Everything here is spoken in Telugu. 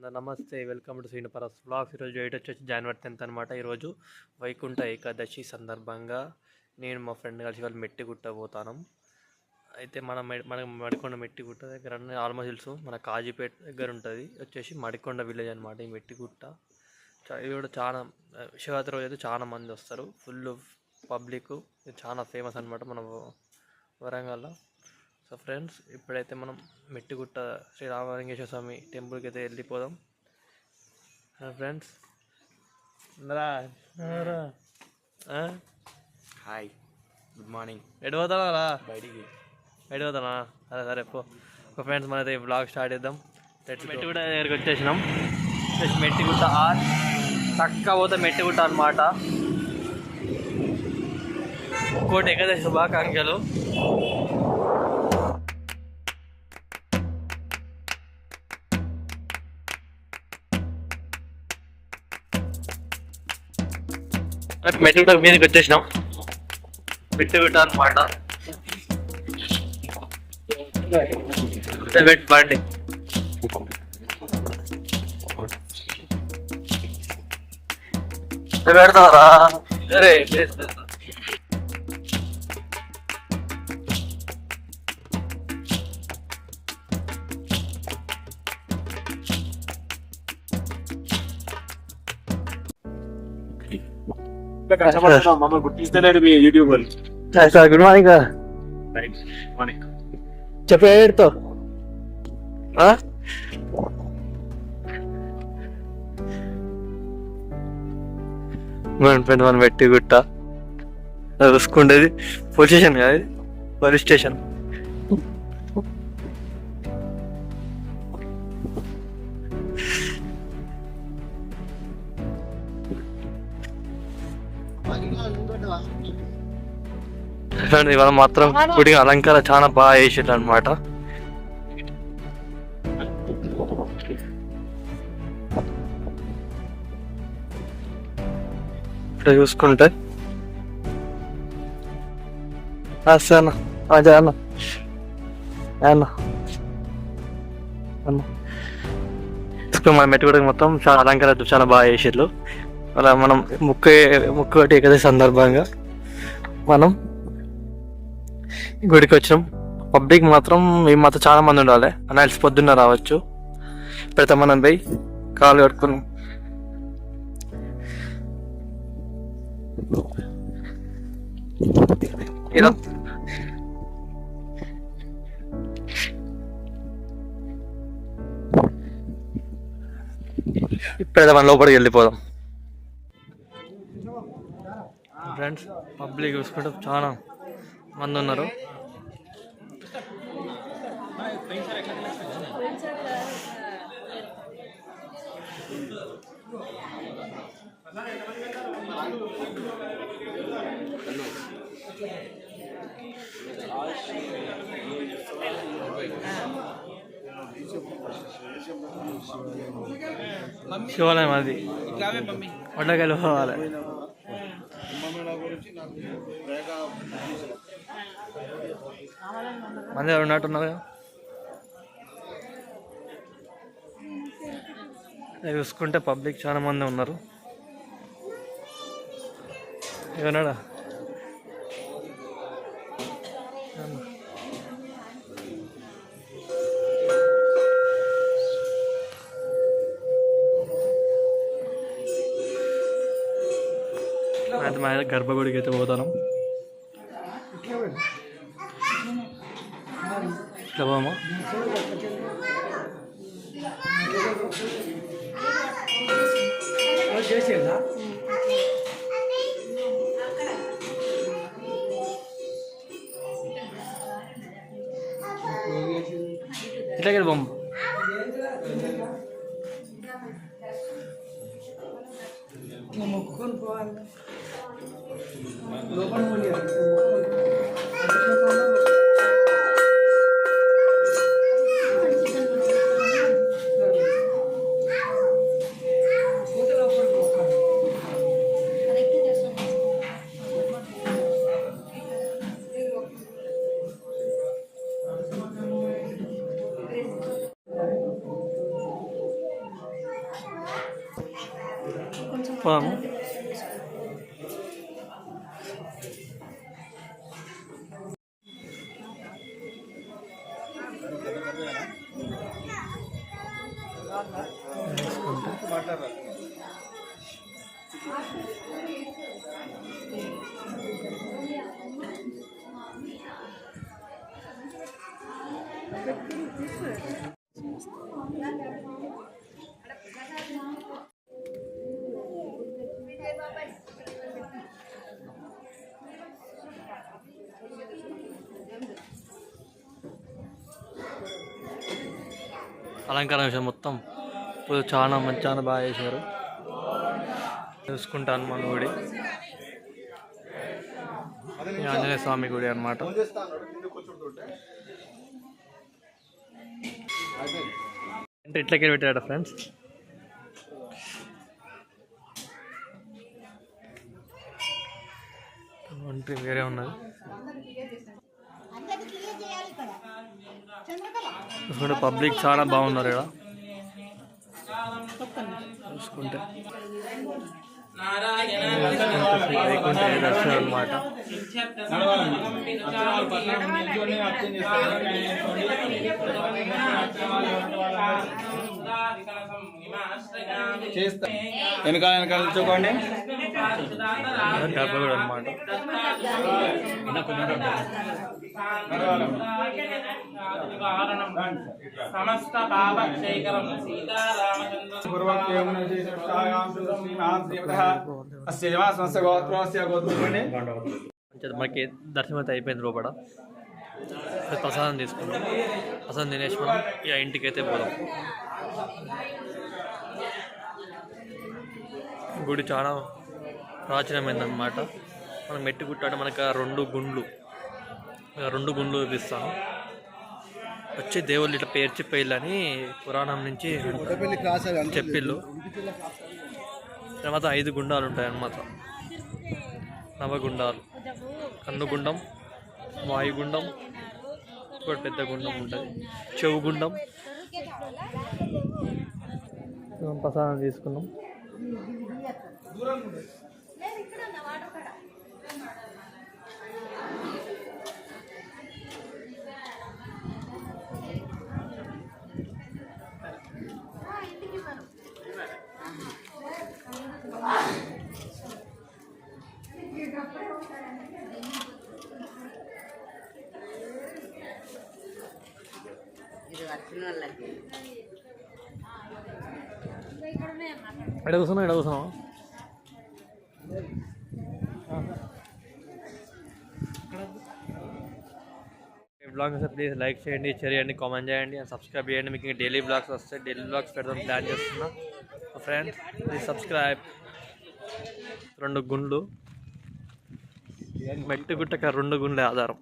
అందరు నమస్తే వెల్కమ్ టు శ్రీనిపరస్ బ్లాగ్స్ ఈరోజు ఎయిట్ వచ్చేసి జనవరి టెన్త్ అనమాట ఈరోజు వైకుంఠ ఏకాదశి సందర్భంగా నేను మా ఫ్రెండ్ కలిసి వాళ్ళు మెట్టిగుట్ట పోతాను. అయితే మన మె- మన మడికొండ మెట్టి గుట్ట దగ్గర ఆల్మోస్ట్ తెలుసు మన కాజీపేట దగ్గర ఉంటుంది. వచ్చేసి మడికొండ విలేజ్ అనమాట ఈ మెట్టి గుట్ట. ఇది కూడా చాలా శివరాత్రి రోజు అయితే చాలా మంది వస్తారు. ఫుల్ పబ్లిక్ చాలా ఫేమస్ అనమాట మన వరంగల్లో. సో ఫ్రెండ్స్ ఇప్పుడైతే మనం మెట్టిగుట్ట శ్రీ రామలింగేశ్వర స్వామి టెంపుల్కి అయితే వెళ్ళిపోదాం. Friends hi good morning. ఎటు పోతానా రా బయటికి. ఎటు పోతానా సరే సరే పో. ఒక ఫ్రెండ్స్ మనైతే బ్లాగ్ స్టార్ట్ చేద్దాం. మెట్టిగుట్ట దగ్గరికి వచ్చేసినాం. జస్ట్ మెట్టిగుట్ట ఆర్ చక్కగా పోతే మెట్టిగుట్ట అనమాట ఇంకోటి ఏకాదశి శుభాకాంక్షలు. మెట్టిగుట్ట మీదకి వచ్చేసినాం. మెట్టిగుట్ట అనమాట వెట్ బండి. పెడతారా అరే కష్టపడుతున్నాం మమ్మల్ని గుర్తిస్తలేడు మీ యూట్యూబ్ వాళ్ళు. Sir good morning sir. Morning చెప్పే ఏడుతో మన పెట్టి గుట్ట చూసుకుండేది పోలీస్ స్టేషన్ కాదు? పోలీస్ స్టేషన్ చూడండి, ఇవాళ మాత్రం గుడి అలంకార చాలా బాగా చేసారు అనమాట ఇక్కడ చూసుకుంటే. ఆ, అన్న. ఆ, అన్న. అన్న. అన్న. ఇప్పుడు మన మెట్టు మొత్తం చాలా అలంకార చాలా బాగా చేసారు అలా మనం ముక్కు ముక్కు ఒకటి ఏకదశి సందర్భంగా మనం గుడికి వచ్చినాం పబ్లిక్ మాత్రం మేము మాత్రం చాలా మంది ఉండాలి. అనాల్సి పొద్దున్న రావచ్చు. ఇప్పుడైతే మనం పోయి కాలు కట్టుకుని ఇలా. ఇప్పుడైతే మనం లోపలికి వెళ్ళిపోదాం. ఫ్రెండ్స్ పబ్లిక్ చూసుకుంటే చాలా మంది ఉన్నారు. శివాలయం అది. వడ్లకాయలు పోవాలి. మంది ఎవరు ఉన్నట్టున్నారు కదా చూసుకుంటే పబ్లిక్ చాలా మంది ఉన్నారు. ఏమన్నాడా? అయితే మా గర్భగుడికి అయితే పోతాను. ఇట్లా పోమా చేసిందా ఎట్లాగే బొమ్మ మొక్కుకొని పోవాలి లోపల 我们。అలంకారం విషయం మొత్తం. ఇప్పుడు చాలా మంచి చాలా బాగా చేశారు. చూసుకుంటాను మన గుడి. ఈ ఆంజనేయ స్వామి గుడి అనమాట అంటే ఇట్లకే పెట్టాడు ఫ్రెండ్స్? ఒంటి వేరే ఉన్నది. చూసుకుంటే పబ్లిక్ చాలా బాగున్నారు ఇక్కడ. చూసుకుంటే. వైకుంఠ దర్శనం అనమాట వెనకాల వెనకాల చూకోండి గర్భగుడి అనమాట సమస్త మనకి దర్శనం అయితే అయిపోయింది లోపల. ప్రసాదం తీసుకున్నాం ప్రసాదం తినేసి మనం ఇక ఇంటికి అయితే పోదాం. గుడి చాలా ప్రాచీనమైందన్నమాట. మనం మెట్టి గుట్టాడు మనకు రెండు గుండ్లు. రెండు గుండ్లు చూపిస్తాను వచ్చి దేవుళ్ళు ఇట్లా పేర్చి పెళ్ళని పురాణం నుంచి చెప్పిళ్ళు. తర్వాత ఐదు గుండాలు ఉంటాయి అన్నమాట నవగుండాలు. కన్నుగుండం వాయుగుండం ఇంకోటి పెద్ద గుండం ఉంటుంది. చెవు గుండం ప్రసాదం తీసుకున్నాం. ఎక్కడ కూర్చున్నావు ఎడ కూర్చున్నావు బ్లాగ్ వస్తే ప్లీజ్ లైక్ చేయండి షేర్ చేయండి కామెంట్ చేయండి అండ్ సబ్స్క్రైబ్ చేయండి మీకు డైలీ బ్లాగ్స్ వస్తాయి డైలీ బ్లాగ్స్ పెడదాం ప్లాన్ చేస్తున్నా ఫ్రెండ్స్ ప్లీజ్ సబ్స్క్రైబ్ రెండు గుండ్లు మెట్టు గుట్టక రెండు గుండ్లే ఆధారం